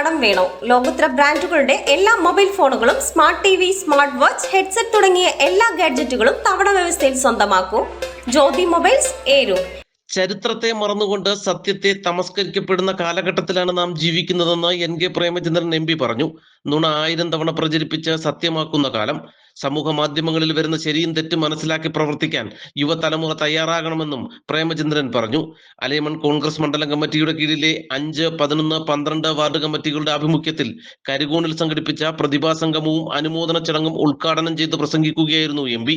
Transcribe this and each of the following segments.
കടം വേണോ? ലോകോത്തര ബ്രാൻഡുകളുടെ എല്ലാ മൊബൈൽ ഫോണുകളും smart T V smart watch headset തുടങ്ങിയ എല്ലാ ഗാഡ്ജറ്റുകളും തവണ വ്യവസ്ഥയിൽ സ്വന്തമാക്കൂ. ജ്യോതി മൊബൈൽസ് ഏരു. ചരിത്രത്തെ മറന്നുകൊണ്ട് സത്യത്തെ തമസ്കരിക്കപ്പെടുന്ന കാലഘട്ടത്തിലാണ് നാം ജീവിക്കുന്നതെന്ന് N K Premachandran M P പറഞ്ഞു. നുണ ആയിരം തവണ പ്രചരിപ്പിച്ച് സത്യമാക്കുന്ന കാലം. സമൂഹ മാധ്യമങ്ങളിൽ വരുന്ന ശരിയും തെറ്റും മനസ്സിലാക്കി പ്രവർത്തിക്കാൻ യുവതലമുറ തയ്യാറാകണമെന്നും പ്രേമചന്ദ്രൻ പറഞ്ഞു. അലേമൺ കോൺഗ്രസ് മണ്ഡലം കമ്മിറ്റിയുടെ കീഴിലെ അഞ്ച് പതിനൊന്ന് പന്ത്രണ്ട് വാർഡ് കമ്മിറ്റികളുടെ ആഭിമുഖ്യത്തിൽ കരികോണിൽ സംഘടിപ്പിച്ച പ്രതിഭാ സംഗമവും അനുമോദന ചടങ്ങും ഉദ്ഘാടനം ചെയ്ത് പ്രസംഗിക്കുകയായിരുന്നു എം പി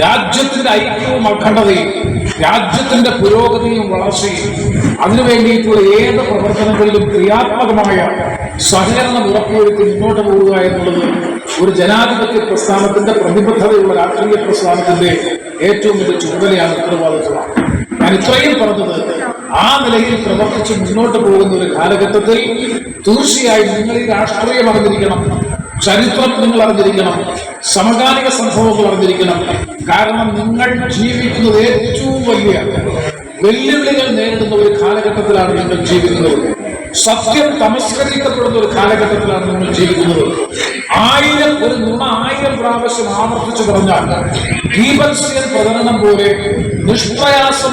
രാജ്യത്തിന്റെ ഐക്യവും അഖണ്ഡതയും രാജ്യത്തിന്റെ പുരോഗതിയും വളർച്ചയും അതിനു വേണ്ടിയിട്ടുള്ള ഏത് പ്രവർത്തനങ്ങളിലും ക്രിയാത്മകമായ സഹകരണം ഉറപ്പുവരുത്തി മുന്നോട്ട് പോവുക എന്നുള്ളത് ഒരു ജനാധിപത്യ പ്രസ്ഥാനത്തിന്റെ പ്രതിബദ്ധതയുള്ള രാഷ്ട്രീയ പ്രസ്ഥാനത്തിന്റെ ഏറ്റവും വലിയ ചുമതലയാണ് ഉത്തരവാദിത്വമാണ് ഞാൻ ഇത്രയും പറഞ്ഞത് ആ നിലയിൽ പ്രവർത്തിച്ച് മുന്നോട്ട് പോകുന്ന ഒരു കാലഘട്ടത്തിൽ തീർച്ചയായും നിങ്ങൾ ഈ രാഷ്ട്രീയം അറിഞ്ഞിരിക്കണം ചരിത്രം നിങ്ങൾ അറിഞ്ഞിരിക്കണം സമകാലിക സംഭവങ്ങൾ അറിഞ്ഞിരിക്കണം. കാരണം നിങ്ങൾ ജീവിക്കുന്നത് ഏറ്റവും വലിയ വെല്ലുവിളികൾ നേരിടുന്ന ഒരു കാലഘട്ടത്തിലാണ് നിങ്ങൾ ജീവിക്കുന്നത്. സത്യം തമസ്കരിക്കപ്പെടുന്ന ഒരു കാലഘട്ടത്തിലാണ് നിങ്ങൾ ജീവിക്കുന്നത്. ആയിരം ഒരു നുണ ആയിരം പ്രാവശ്യം ആവർത്തിച്ചു പറഞ്ഞാൽ ദീപസ്യൻ പ്രചരണം പോലെ നിഷ്പ്രയാസം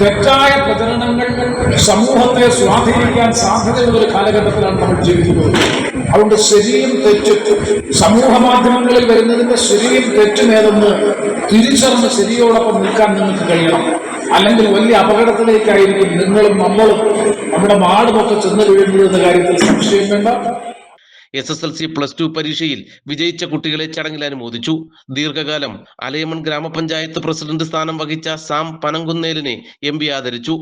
തെറ്റായ പ്രചരണങ്ങൾ സമൂഹത്തെ സ്വാധീനിക്കാൻ സാധ്യതയുള്ള ഒരു കാലഘട്ടത്തിലാണ് നമ്മൾ ജീവിക്കുന്നത്. അതുകൊണ്ട് ശരിയും തെറ്റും സമൂഹ മാധ്യമങ്ങളിൽ വരുന്നതിന്റെ ശരിയും തെറ്റും ഏതെന്ന് തിരിച്ചറിഞ്ഞ് ശരിയോടൊപ്പം നിൽക്കാൻ നിങ്ങൾക്ക് കഴിയണം. അല്ലെങ്കിൽ വലിയ അപകടത്തിലേക്കായിരിക്കും നിങ്ങളും നമ്മളും നമ്മുടെ നാടുമൊക്കെ ചെന്ന് വീഴുന്നത് കാര്യത്തിൽ സംശയം വേണ്ട. S S L C plus two പരീക്ഷയിൽ വിജയിച്ച കുട്ടികളെ ചടങ്ങിൽ അനുമോദിച്ചു. ദീർഘകാലം അലയമൺ ഗ്രാമപഞ്ചായത്ത് പ്രസിഡന്റ് സ്ഥാനം വഹിച്ച സാം പനങ്കുന്നേലിനെ എം പി ആദരിച്ചു.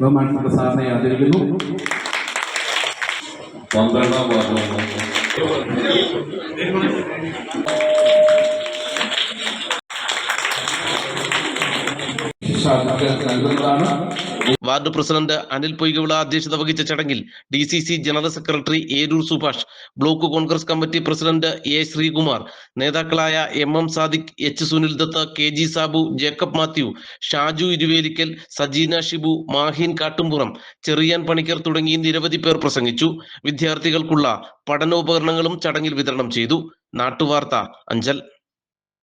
ബഹുമാനപ്പെട്ട സാറിനെ ആദരിക്കുന്നു. പന്ത്രണ്ടാം ward ward president Anil Poykavila അധ്യക്ഷത വഹിച്ച ചടങ്ങിൽ D C C general secretary Eroor Subhash block Congress committee president A Sreekumar നേതാക്കളായ M M Sadiq H Sunil Dutt K G Sabu Jacob Mathew Shaju Iruvelikkal Sajeena Shibu Maheen Kattumpuram Cherian Panicker തുടങ്ങി നിരവധി പേർ പ്രസംഗിച്ചു. വിദ്യാർത്ഥികൾക്കുള്ള പഠനോപകരണങ്ങളും ചടങ്ങിൽ വിതരണം ചെയ്തു. നാട്ടുവാർത്ത അഞ്ചൽ.